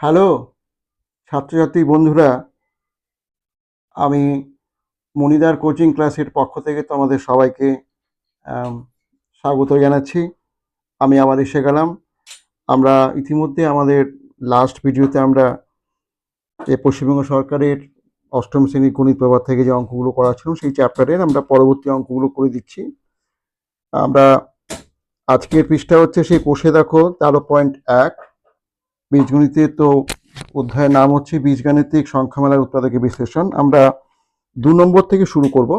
Hello, ছাত্রছাত্রী বন্ধুরা, আমি মনিদার কোচিং ক্লাসের পক্ষ থেকে তোমাদের সবাইকে স্বাগত জানাচ্ছি। আমি আবার এসে গেলাম। আমরা ইতিমধ্যে আমাদের লাস্ট ভিডিওতে আমরা যে পশ্চিমবঙ্গ সরকারের অষ্টম শ্রেণির গণিত পেপার থেকে যে অঙ্কগুলো করা ছিল, সেই চ্যাপ্টারের আমরা পরবর্তী অঙ্কগুলো করে দিচ্ছি। আমরা আজকের পৃষ্ঠা হচ্ছে সেই কোষে দেখো, তেরো পয়েন্ট এক। বীজগণিতের তো অধ্যায়ের নাম হচ্ছে বীজগাণিতিক সংখ্যামালার উৎপাদকের বিশ্লেষণ। আমরা দু নম্বর থেকে শুরু করব।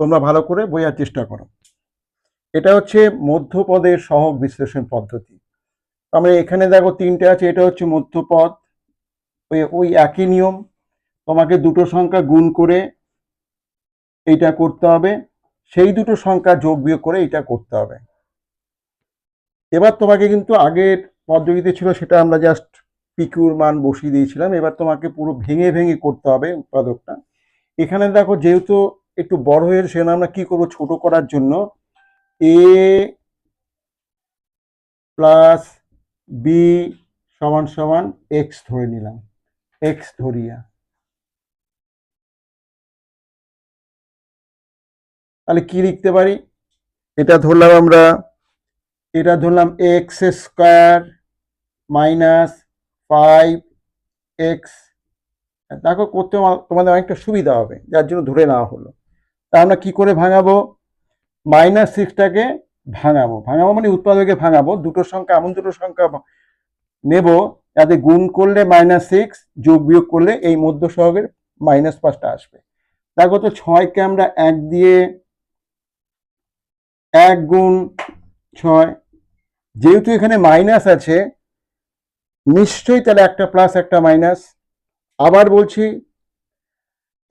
তোমরা ভালো করে বোঝার চেষ্টা করো। এটা হচ্ছে মধ্যপদের সহগ বিশ্লেষণ পদ্ধতি। আমরা এখানে দেখো তিনটে আছে, এটা হচ্ছে মধ্যপদ, ওই ওই একই নিয়ম। তোমাকে দুটো সংখ্যা গুণ করে এইটা করতে হবে, সেই দুটো সংখ্যা যোগ বিয়োগ করে এটা করতে হবে। এবার তোমাকে কিন্তু আগের পদ্ধতিতে ছিল, সেটা আমরা জাস্ট পিকিউর মান বসিয়ে দিয়েছিলাম। এবার তোমাকে পুরো ভেঙে ভেঙে করতে হবে উৎপাদকটা। এখানে দেখো, যেহেতু একটু বড় হয়ে সেখানে আমরা কি করব? ছোট করার জন্য এ প্লাস বি সমান সমান এক্স ধরে নিলাম। এক্স ধরিয়া। তাহলে কি লিখতে পারি? এটা ধরলাম আমরা, এটা ধরলাম x square minus five x দেখো করতে তোমাদের অনেকটা সুবিধা হবে, যার জন্য ধরে নেওয়া হলো। তা আমরা কি করে ভাঙাবো? মাইনাস সিক্সটাকে ভাঙাবো। ভাঙাবো মানে উৎপাদকে ভাঙাবো। দুটো সংখ্যা, এমন দুটো সংখ্যা নেব যাতে গুণ করলে মাইনাস সিক্স, যোগ বিয়োগ করলে এই মধ্য সহগের মাইনাস পাঁচটা আসবে। দেখো তো ছয়কে আমরা এক দিয়ে এক গুণ ছয়, যেহেতু এখানে মাইনাস আছে নিশ্চয়ই তাহলে একটা প্লাস একটা মাইনাস আবার বলছি,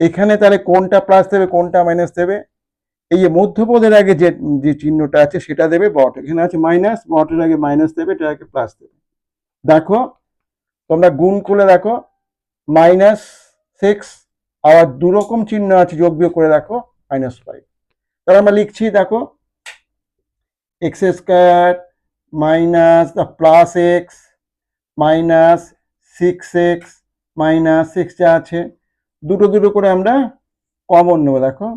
এখানে তাহলে কোনটা প্লাস দেবে, কোনটা মাইনাস দেবে? এই যে মধ্যপদের আগে যে যে চিহ্নটা আছে সেটা দেবে বট এখানে আছে মাইনাস বটের আগে মাইনাস দেবে এটা আগে প্লাস দেবে। দেখো, তোমরা গুণ করলে দেখো মাইনাস সিক্স আবার দু রকম চিহ্ন আছে, যোগ বিয়োগ করে দেখো মাইনাস ফাইভ তাহলে আমরা লিখছি, দেখো x square minus the plus x minus six x minus six যা আছে, দুটো দুটো করে আমরা কমন নেব, দেখো।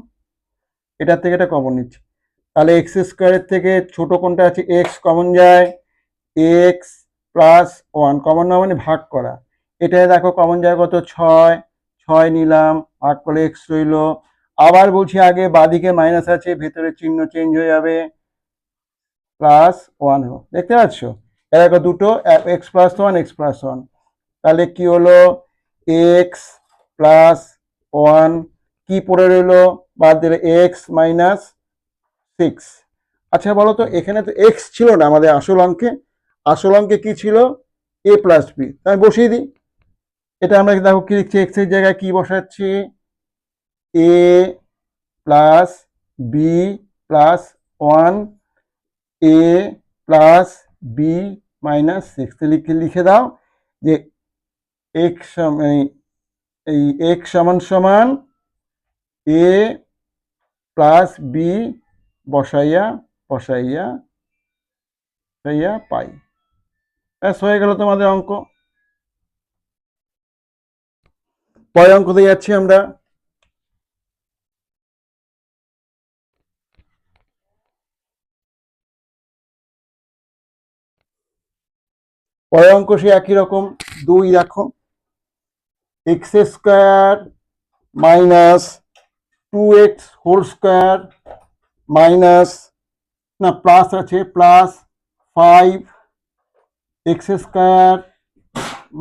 এটার থেকে এটা কমন নিচ্ছি। তাহলে এক্স স্কোয়ারের থেকে ছোট কোনটা আছে এক্স কমন যায় এক্স প্লাস ওয়ান কমন না মানে ভাগ করা। এটাই দেখো কমন যায় কত? ছয় ছয় নিলাম, ভাগ করে এক্স রইল। আবার বলছি আগে বাদিকে মাইনাস আছে, ভেতরে চিহ্ন চেঞ্জ হয়ে যাবে প্লাস ওয়ান দেখতে পাচ্ছ? এ দেখো দুটো x plus one x plus one তাহলে কি হলো? এক্স প্লাস ওয়ান কি পড়ে রইল? বাদ দিলে এক্স মাইনাস সিক্স আচ্ছা বলো তো, এখানে তো এক্স ছিল না আমাদের আসল অঙ্কে। আসল অঙ্কে কি ছিল? এ প্লাস বি আমি বসিয়ে দিই। এটা আমরা দেখো কি লিখছি? এক্সের জায়গায় কি বসাচ্ছি? A plus b plus one a plus b minus six লিখে লিখে দাও যে এক্স এই এক্স সমান সমান এ প্লাস বি বসাইয়া বসাইয়া বসাইয়া পাই। ব্যাস, হয়ে গেল তোমাদের অঙ্ক। পরের অঙ্কতে যাচ্ছি আমরা। পরের অঙ্ক সে একই রকম, দুই দেখো x square minus two x whole square minus না প্লাস আছে plus five x square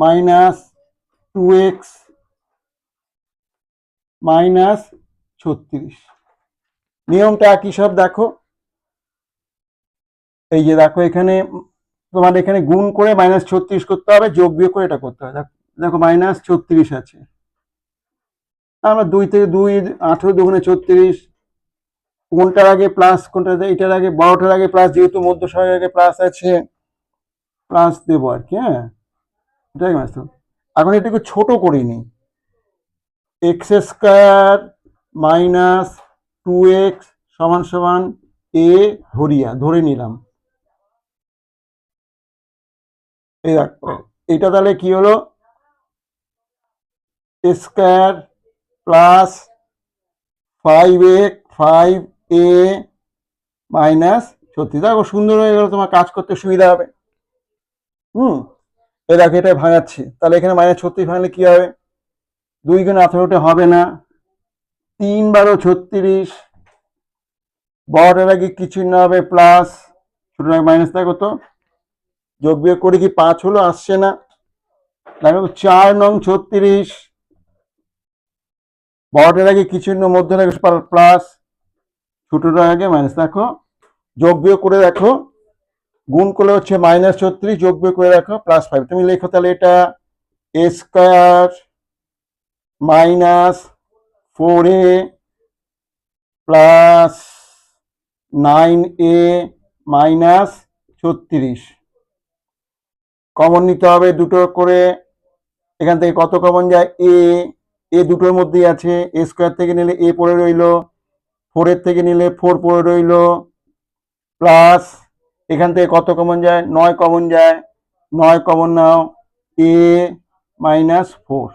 minus two x minus ছত্রিশ। নিয়মটা একই সব দেখো। এই যে দেখো এখানে তোমার এখানে গুণ করে মাইনাস ছত্রিশ করতে হবে, যোগ বিয়োগ করে এটা করতে হবে। দেখো- মাইনাস ছত্রিশ আছে। আমরা দুই থেকে দুই, আঠেরো দুগুণে ছত্রিশ, কোনটার আগে প্লাস কোনটা এটার আগে বারোটার আগে প্লাস যেহেতু মধ্য সহায়ের আগে প্লাস আছে প্লাস দেবো আর কি হ্যাঁ? এটাই মাস এখন এটাকে ছোট করে নিই x square minus two x সমান সমান এ ধরিয়া, ধরে নিলাম। এই তাহলে কি হলো? Square plus five a five a minus ছত্রিশ। দেখো, সুন্দর হয়ে গেল, তোমার কাজ করতে সুবিধা হবে। হুম? এ দেখো, এটা ভাঙাচ্ছি। তাহলে এখানে মাইনাস ছত্রিশ ভাঙলে কি হবে? দুই গুণ আঠারোটা হবে না। তিন বারো ছত্রিশ। বড়ের আগে কিছু না হবে, প্লাস ছোট মাইনাস দেখো তো যোগ বিয়োগ করে কি পাঁচ হলো? আসছে না। দেখো চার নং ছত্রিশ। বড়টার আগে কিছু মধ্যে আগে প্লাস ছোটটার আগে মাইনাস দেখো, যোগ বিয়োগ করে দেখো, গুণ করলে হচ্ছে মাইনাস ছত্রিশ, যোগ বিয়োগ করে রাখো প্লাস ফাইভ তুমি লেখো তাহলে এটা a square minus four a plus nine a minus ছত্রিশ। কমন নিতে হবে দুটো করে। এখান থেকে কত কমন যায়? এ এ দুটোর মধ্যেই আছে। এ স্কোয়ার থেকে নিলে এ পড়ে রইল। ফোরের থেকে নিলে ফোর পড়ে রইল। প্লাস এখান থেকে কত কমন যায়? নয় কমন যায়। নয় কমন নাও এ মাইনাস ফোর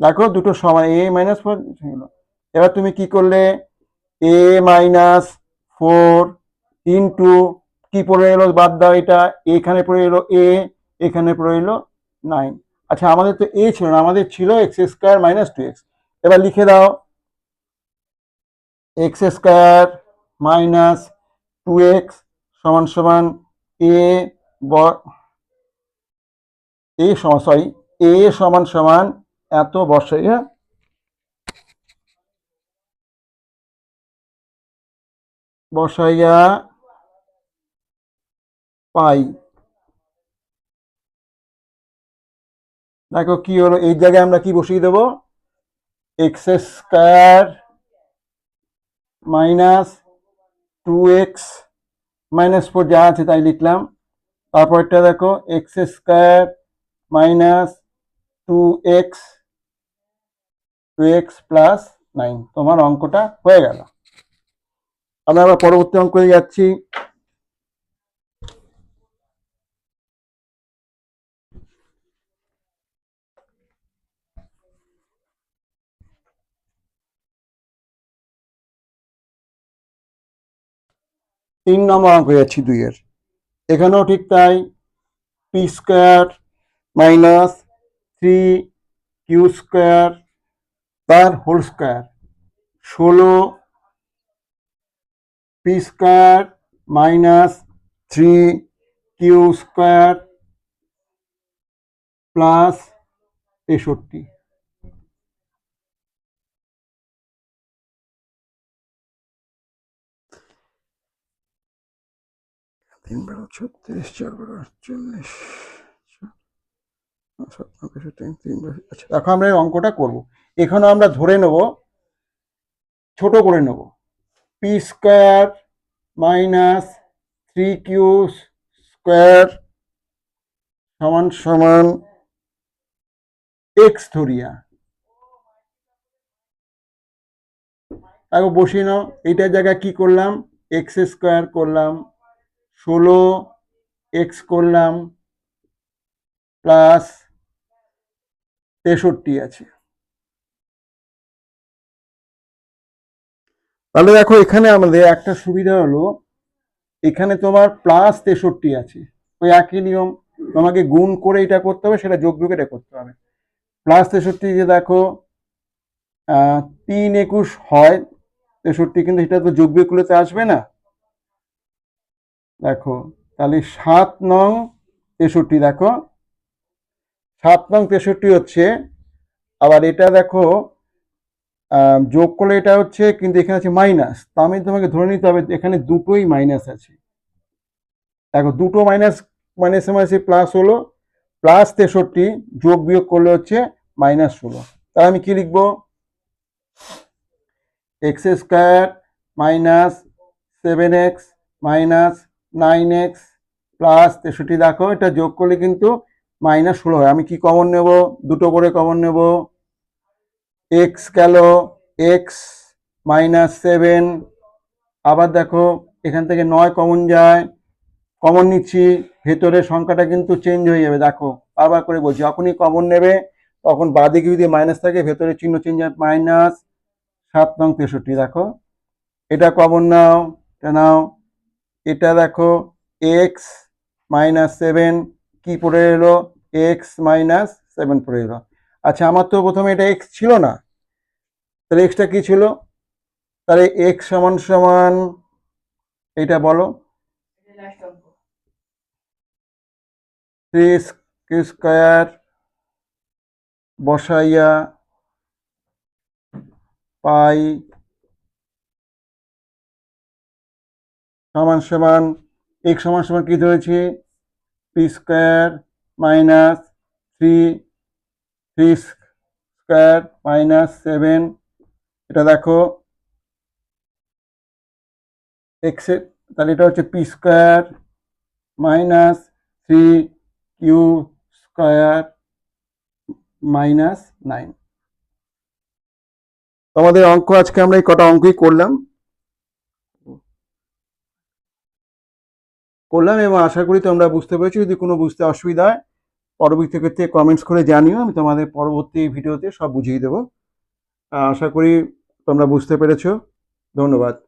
দেখো দুটো সমান। এ মাইনাস ফোর এবার তুমি কি করলে? এ মাইনাস ফোর ইন্টু কি পড়ে এলো বাদ দাও এটা, এখানে পড়ে এলো এ এখানে পড়ে এলো নাইন আচ্ছা আমাদের তো এ ছিল না, আমাদের ছিল x square minus two x এবার লিখে দাও। X square minus two x সমান সমান এ এ সমান সরি এ সমান সমান এত বসাইয়া বসাইয়া পাই। দেখো কি হলো, এই জায়গায় আমরা কি বসিয়ে দেবো? X square minus two x minus four যা আছে তাই লিখলাম। তারপরটা দেখো x square minus two x two x plus nine তোমার অঙ্কটা হয়ে গেল। আমরা আবার পরবর্তী অঙ্কে যাচ্ছি। তিন নম্বর অঙ্ক যাচ্ছি দুইয়ের। এখানেও ঠিক তাই, p square minus three q square তার হোল স্কোয়ার। ষোলো p square minus three q square plus তেষট্টি। তিন বারো ছত্রিশ চার বারো আটচল্লিশ আচ্ছা দেখো আমরা এই অঙ্কটা করব এখানে আমরা ধরে নেব ছোট করে নেব p square minus three q square সমান সমান এক্স ধরিয়া তাকে বসিয়ে নাও এইটার জায়গায় কি করলাম এক্স স্কোয়ার করলাম ষোলো এক্স করলাম প্লাস তেষট্টি আছে। তাহলে দেখো এখানে আমাদের একটা সুবিধা হলো, এখানে তোমার প্লাস তেষট্টি আছে। ওই একই নিয়ম, তোমাকে গুণ করে এটা করতে হবে, সেটা যোগ বিয়োগ এটা করতে হবে। প্লাস তেষট্টি যে দেখো তিন একুশ হয়, তেষট্টি কিন্তু এটা তো যোগ বিয়োগ আসবে না। দেখো, তাহলে সাত নং তেষট্টি দেখো। সাত নং তেষট্টি হচ্ছে, আবার এটা দেখো যোগ করলে এটা হচ্ছে, কিন্তু এখানে আছে মাইনাস তা আমি তোমাকে ধরে নিতে হবে এখানে দুটোই মাইনাস আছে। দেখো, দুটো মাইনাস মাইনাসে মাইনাসে প্লাস হলো প্লাস তেষট্টি যোগ বিয়োগ করলে হচ্ছে মাইনাস ষোলো তাহলে আমি কি লিখব? X square minus seven x minus nine x plus তেষট্টি, দেখো এটা যোগ করলে কিন্তু মাইনাস ষোলো হয়। আমি কি কমন নেব? দুটো করে কমন নেব। এক্স গেল এক্স মাইনাস সেভেন আবার দেখো, এখান থেকে নয় কমন যায়। কমন নিচ্ছি, ভেতরের সংখ্যাটা কিন্তু চেঞ্জ হয়ে যাবে, দেখো। বারবার করে বলছি, যখনই কমন নেবে, তখন বাদিকে যদি মাইনাস থাকে, ভেতরে চিহ্ন চেঞ্জ হয় মাইনাস সাত নং তেষট্টি, দেখো। এটা কমন নাও, এটা নাও। এটা দেখো এক্স মাইনাস সেভেন কি পড়ে এলো? এক্স মাইনাস সেভেন পড়ে এলো। আচ্ছা আমার তো প্রথমে এটা এক্স ছিল না। তাহলে এক্সটা কি ছিল? তাহলে এক্স সমান সমান, এটা বলো। স্কোয়ার বসাইয়া পাই সমান সমান এক সমান সমান কি ধরেছি? P square minus three three square minus seven এটা দেখো এক্স তাহলে এটা হচ্ছে p square minus three q square minus nine তোমাদের অঙ্ক আজকে আমরা এই কটা অঙ্কই করলাম। করলাম এবং আশা করি তোমরা বুঝতে পেরেছ। যদি কোনো বুঝতে অসুবিধা হয়, পরবর্তী ক্ষেত্রে কমেন্টস করে জানিও, আমি তোমাদের পরবর্তী ভিডিওতে সব বুঝিয়ে দেবো। আশা করি তোমরা বুঝতে পেরেছ। ধন্যবাদ।